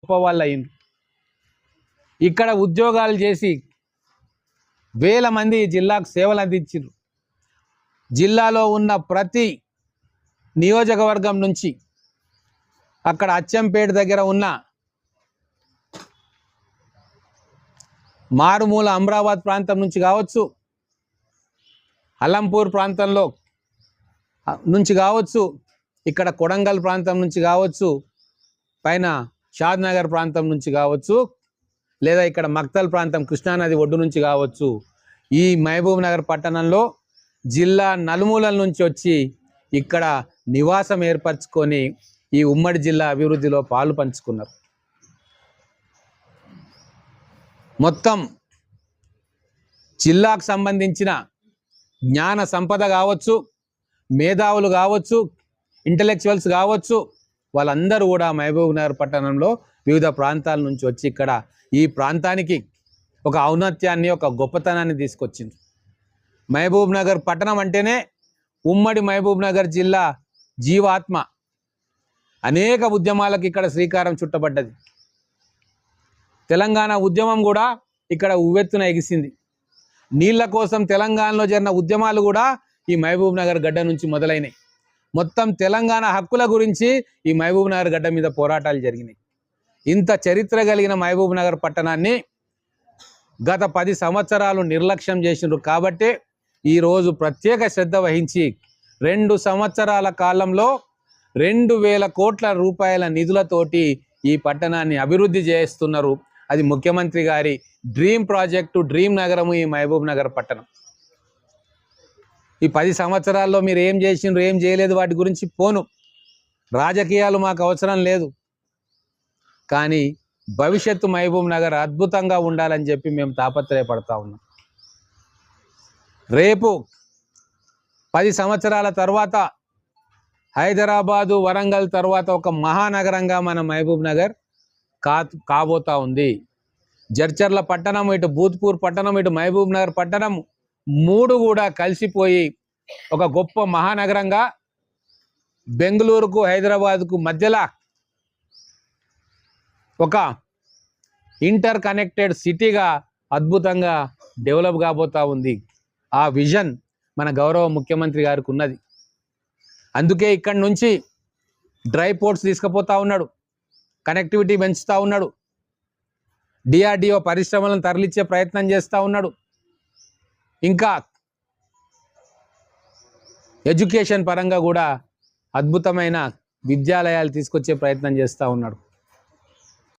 గొప్ప వాళ్ళు అయింది ఇక్కడ ఉద్యోగాలు చేసి వేల మంది జిల్లాకు సేవలు అందించారు జిల్లాలో ఉన్న ప్రతి నియోజకవర్గం నుంచి అక్కడ అచ్చంపేట దగ్గర ఉన్న మారుమూల అమరాబాద్ ప్రాంతం నుంచి కావచ్చు అలంపూర్ ప్రాంతంలో నుంచి కావచ్చు ఇక్కడ కొడంగల్ ప్రాంతం నుంచి కావచ్చు పైన షాద్ నగర్ ప్రాంతం నుంచి కావచ్చు లేదా ఇక్కడ మక్తల్ ప్రాంతం కృష్ణానది ఒడ్డు నుంచి కావచ్చు ఈ మహబూబ్ నగర్ పట్టణంలో జిల్లా నలుమూలల నుంచి వచ్చి ఇక్కడ నివాసం ఏర్పరచుకొని ఈ ఉమ్మడి జిల్లా అభివృద్ధిలో పాలు పంచుకున్నారు. మొత్తం జిల్లాకు సంబంధించిన జ్ఞాన సంపద కావచ్చు మేధావులు కావచ్చు ఇంటలెక్చువల్స్ కావచ్చు వాళ్ళందరూ కూడా మహబూబ్ నగర్ పట్టణంలో వివిధ ప్రాంతాల నుంచి వచ్చి ఇక్కడ ఈ ప్రాంతానికి ఒక ఔన్నత్యాన్ని ఒక గొప్పతనాన్ని తీసుకొచ్చింది. మహబూబ్ నగర్ పట్టణం అంటేనే ఉమ్మడి మహబూబ్ నగర్ జిల్లా జీవాత్మ. అనేక ఉద్యమాలకు ఇక్కడ శ్రీకారం చుట్టబడ్డది. తెలంగాణ ఉద్యమం కూడా ఇక్కడ ఉవ్వెత్తున ఎగిసింది. నీళ్ళ కోసం తెలంగాణలో జరిగిన ఉద్యమాలు కూడా ఈ మహబూబ్ నగర్ గడ్డ నుంచి మొదలైనవి మొత్తం తెలంగాణ హక్కుల గురించి ఈ మహబూబ్ నగర్ గడ్డ మీద పోరాటాలు జరిగినాయి. ఇంత చరిత్ర కలిగిన మహబూబ్ నగర్ పట్టణాన్ని గత పది సంవత్సరాలు నిర్లక్ష్యం చేసిండ్రు కాబట్టే ఈరోజు ప్రత్యేక శ్రద్ధ వహించి రెండు సంవత్సరాల కాలంలో రెండు వేల కోట్ల రూపాయల నిధులతోటి ఈ పట్టణాన్ని అభివృద్ధి చేస్తున్నారు. అది ముఖ్యమంత్రి గారి డ్రీమ్ ప్రాజెక్టు డ్రీమ్ నగరము ఈ మహబూబ్ నగర్ పట్టణం. ఈ పది సంవత్సరాల్లో మీరు ఏం చేసిండ్రు ఏం చేయలేదు వాటి గురించి పోను. రాజకీయాలు మాకు అవసరం లేదు. కానీ భవిష్యత్తు మహబూబ్ నగర్ అద్భుతంగా ఉండాలని చెప్పి మేము తాపత్రయపడతా ఉన్నాం. రేపు పది సంవత్సరాల తర్వాత హైదరాబాదు వరంగల్ తర్వాత ఒక మహానగరంగా మన మహబూబ్ నగర్ కా కాబోతా ఉంది. జడ్చర్ల పట్టణం ఇటు భూత్పూర్ పట్టణం ఇటు మహబూబ్ నగర్ పట్టణం మూడు కూడా కలిసిపోయి ఒక గొప్ప మహానగరంగా బెంగళూరుకు హైదరాబాద్కు మధ్యలో ఒక ఇంటర్ కనెక్టెడ్ సిటీగా అద్భుతంగా డెవలప్ కాబోతా ఉంది. ఆ విజన్ మన గౌరవ ముఖ్యమంత్రి గారికి ఉన్నది. అందుకే ఇక్కడి నుంచి డ్రై పోర్ట్స్ తీసుకుపోతా ఉన్నాడు. కనెక్టివిటీ పెంచుతూ ఉన్నాడు. డిఆర్డిఓ పరిశ్రమలను తరలించే ప్రయత్నం చేస్తూ ఉన్నాడు. ఇంకా ఎడ్యుకేషన్ పరంగా కూడా అద్భుతమైన విద్యాలయాలు తీసుకొచ్చే ప్రయత్నం చేస్తూ ఉన్నాడు.